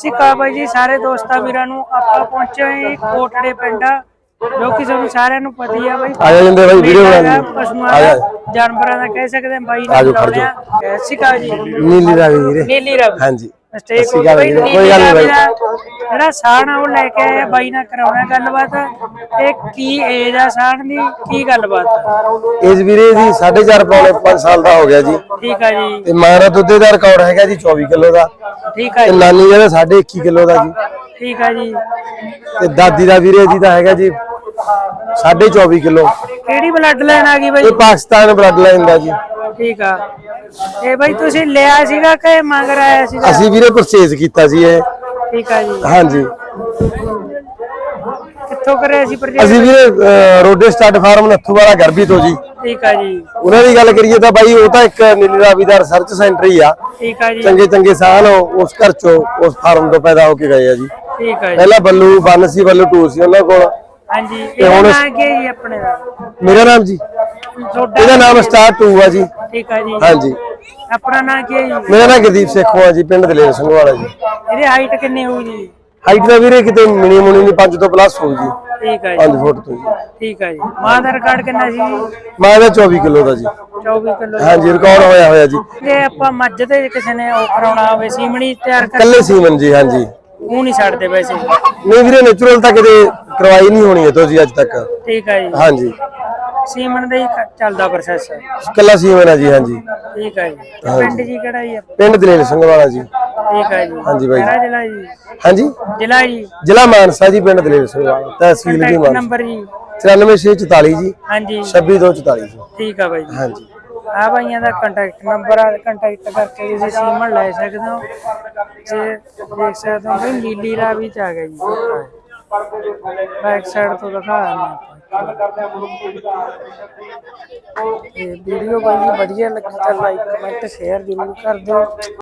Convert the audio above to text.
ਸਿੱਕਾ ਬਾਈ ਜੀ ਸਾਰੇ ਦੋਸਤਾਂ ਵੀਰਾਂ ਨੂੰ ਆਪਾਂ ਪਹੁੰਚੇ ਹਾਂ ਕੋਟੜੇ ਪਿੰਡ। ਜੋ ਕਿ ਤੁਹਾਨੂੰ ਸਾਰਿਆਂ ਨੂੰ ਪਤਾ ਹੀ ਆ ਬਾਈ ਆ ਜਾਂਦੇ ਬਾਈ ਵੀਡੀਓ ਬਣਾ ਆ ਜਾਨਵਰਾਂ ਦਾ ਕਹਿ ਸਕਦੇ ਬਾਈ ਆ ਨਾਲ ਜਾਓ, ਖੜ ਲਾਉਣੇ ਆ ਸਿੱਕਾ ਜੀ। ਨੀਲੀ ਰਾਵੀ ਵੀਰੇ। ਨੀਲੀ ਰਵੀ। ਹਾਂਜੀ। ਬਾਈ। ਨੀਲੀ ਕੋਈ ਗੱਲ ਨਹੀਂ ਬਾਈ। ਜਿਹੜਾ ਸਾਣ ਆ ਉਹ ਲੈ ਕੇ ਆਇਆ ਬਾਈ ਨਾਲ ਕਰਾਉਣਾ ਗੱਲਬਾਤ। ਤੇ ਕੀ ਏਜ ਆ ਸਾਣ ਦੀ? ਕੀ ਗੱਲਬਾਤ ਆ? ਏਜ ਵੀਰੇ ਜੀ 4.5 ਪੌਣੇ 5 ਸਾਲ ਦਾ ਹੋ ਗਿਆ ਜੀ। ਠੀਕ ਆ ਜੀ। ਤੇ ਮਾਂ ਦਾ ਦੁੱਧ ਦਾ ਰਿਕਾਰਡ ਹੈਗਾ ਜੀ 24 ਕਿਲੋ ਦਾ। ਠੀਕ ਆ ਤੇ ਜੀ। ਨਾਨੀ ਦਾ 21 ਕਿਲੋ ਦਾ ਜੀ। ਠੀਕ ਆ ਜੀ। ਤੇ ਦਾਦੀ ਦਾ ਵੀਰੇ ਜੀ ਦਾ ਹੈਗਾ ਜੀ 24 ਕਿਲੋ। ਕਿਹੜੀ ਬਲੱਡ ਲਾਈਨ ਆ ਗਈ ਬਾਈ? ਇਹ ਪਾਕਿਸਤਾਨ ਬਲੱਡ ਲਾਈਨ ਦਾ ਜੀ। ਠੀਕ ਆ। ਇਹ ਬਾਈ ਤੁਸੀਂ ਲਿਆ ਸੀਗਾ ਕਿ ਮੰਗ ਆਇਆ ਸੀਗਾ? ਅਸੀਂ ਵੀਰੇ ਪਰਚੇਜ਼ ਕੀਤਾ ਜੀ ਇਹ। ਠੀਕ ਆ ਜੀ। ਹਾਂਜੀ। ਕਿੱਥੋਂ ਕਰਿਆ ਸੀ ਪਰਚੇਸ ਅਸੀਂ ਵੀਰੇ ਅਹ, ਰੋਡੇ ਸਟਾਰਟ ਫਾਰਮ ਨੱਥੂ ਵਾਲਾ ਗਰਬੀ ਤੋਂ ਜੀ। ਠੀਕ ਆ ਜੀ। ਉਹਨਾਂ ਦੀ ਗੱਲ ਕਰੀਏ ਤਾਂ ਬਾਈ ਉਹ ਤਾਂ ਇੱਕ ਨੀਲੀ ਰਾਵੀ ਦਾ ਰਿਸਰਚ ਸੈਂਟਰ ਹੀ ਆ। ਠੀਕ ਆ ਜੀ। ਚੰਗੇ ਚੰਗੇ ਸਾਲ ਉਹ ਉਸ ਘਰ ਚੋਂ ਉਸ ਫਾਰਮ ਤੋਂ ਪੈਦਾ ਹੋ ਕੇ ਗਏ ਆ ਜੀ। ਠੀਕ ਆ ਜੀ। ਪਹਿਲਾਂ ਬੱਲੂ ਬੰਨ ਸੀ ਬੱਲੂ ਟੂ ਸੀ ਉਹਨਾਂ ਕੋਲ। ਹਾਂਜੀ ਇਹਦਾ ਹੁਣ- ਨਾਂ ਕੀ ਹੈ ਜੀ ਆਪਣੇ ਦਾ? ਮੇਰਾ ਨਾਮ ਜੀ? ਤੁਹਾਡਾ ਇਹਦਾ ਨਾਮ ਸਟਾਰ 2 ਆ ਜੀ। ਠੀਕ ਆ ਜੀ। ਹਾਂਜੀ। ਆਪਣਾ ਨਾਂ ਕੀ ਹੈ ਜੀ? ਮੇਰਾ ਨਾਮ ਗੁਰਦੀਪ ਸੇਖੋਂ ਆ ਜੀ ਪਿੰਡ ਦਲੇਰ ਸਿੰਘ ਵਾਲਾ ਜੀ। ਇਹਦੀ ਹਾਈਟ ਕਿੰਨੀ ਹੋਊ ਜੀ? ਹਾਈਟ ਦਾ ਵੀਰੇ ਕਿਤੇ ਮਿਨੀ ਮੁਨੀ ਨਹੀਂ 5 ਤੋਂ ਪਲੱਸ ਹੋਊ ਜੀ। ਠੀਕ ਆ ਜੀ। 5 ਫੁੱਟ ਤੋਂ ਜੀ। ਠੀਕ ਆ ਜੀ। ਮਾਂ ਦਾ ਰਿਕਾਰਡ ਕਿੰਨਾ ਸੀ ਜੀ? ਮਾਂ ਦਾ 24 ਕਿਲੋ ਦਾ ਜੀ। 24 ਕਿਲੋ ਹਾਂਜੀ ਰਿਕਾਰਡ ਹੋਇਆ ਹੋਇਆ ਜੀ। ਜੇ ਆਪਾਂ ਮੱਝ ਤੇ ਕਿਸੇ ਨੇ ਉਹ ਕਰਾਉਣਾ ਹੋਵੇ ਸੀਮਣੀ ਤਿਆਰ ਕਰ ਕੱਲੇ ਸੀਮਨ ਜੀ ਹਾਂਜੀ। ਉਹ ਨਹੀਂ ਛੱਡਦੇ ਵੈਸੇ। ਨਹੀਂ ਵੀਰੇ ਨੇਚਰਲ ਤਾਂ ਕਿਤੇ ਕਰਵਾਈ ਨਹੀਂ ਹੋਣੀ ਹੈ ਤੋਂ ਜੀ ਅੱਜ ਤੱਕ। ਠੀਕ ਆ ਜੀ। ਹਾਂਜੀ। ਸੀਮਣ ਦਾ ਹੀ ਚੱਲਦਾ ਪ੍ਰੋਸੈਸ ਕੱਲਾ ਸੀਮਨ ਆ ਜੀ ਹਾਂਜੀ। ਠੀਕ ਆ ਜੀ। ਪਿੰਡ ਜੀ ਕਿਹੜਾ ਜੀ? ਪਿੰਡ ਦਲੇਰ ਸਿੰਘ ਵਾਲਾ ਜੀ। ਠੀਕ ਆ ਜੀ। ਹਾਂਜੀ ਬਾਈ। ਕਿਹੜਾ ਜ਼ਿਲ੍ਹਾ ਜੀ? ਹਾਂਜੀ? ਜ਼ਿਲ੍ਹਾ ਜੀ। ਜ਼ਿਲ੍ਹਾ ਮਾਨਸਾ ਜੀ ਪਿੰਡ ਦਲੇਰ ਸਿੰਘ ਵਾਲਾ। ਤਹਿਸੀਲ ਕੰਟੈਕਟ ਮਾਨਸਾ। ਨੰਬਰ ਜੀ। 94644 ਜੀ। ਹਾਂਜੀ। 26244 ਜੀ। ਠੀਕ ਆ ਬਾਈ ਜੀ। ਹਾਂਜੀ। ਆ ਬਾਈਆਂ ਦਾ ਕੰਟੈਕਟ ਨੰਬਰ ਆ ਕੰਟੈਕਟ ਕਰਕੇ ਤੁਸੀਂ ਸੀਮਨ ਲੈ ਸਕਦੇ ਹੋ। ਤੇ ਦੇਖ ਸਕਦੇ ਹੋ ਵੀ ਨੀਲੀ ਰਾਵੀ ਚ ਆ ਗਿਆ ਜੀ। ਬੈਕ ਸਾਈਡ ਤੋਂ ਦਿਖਾ ਦਿੰਦੇ ਆਪਾਂ। ਇਹ ਵੀਡੀਓ ਬਾਈ ਜੀ ਵਧੀਆ ਲੱਗੀ ਤਾਂ ਲਾਈਕ ਕਮੈਂਟ ਸ਼ੇਅਰ ਜ਼ਰੂਰ ਕਰ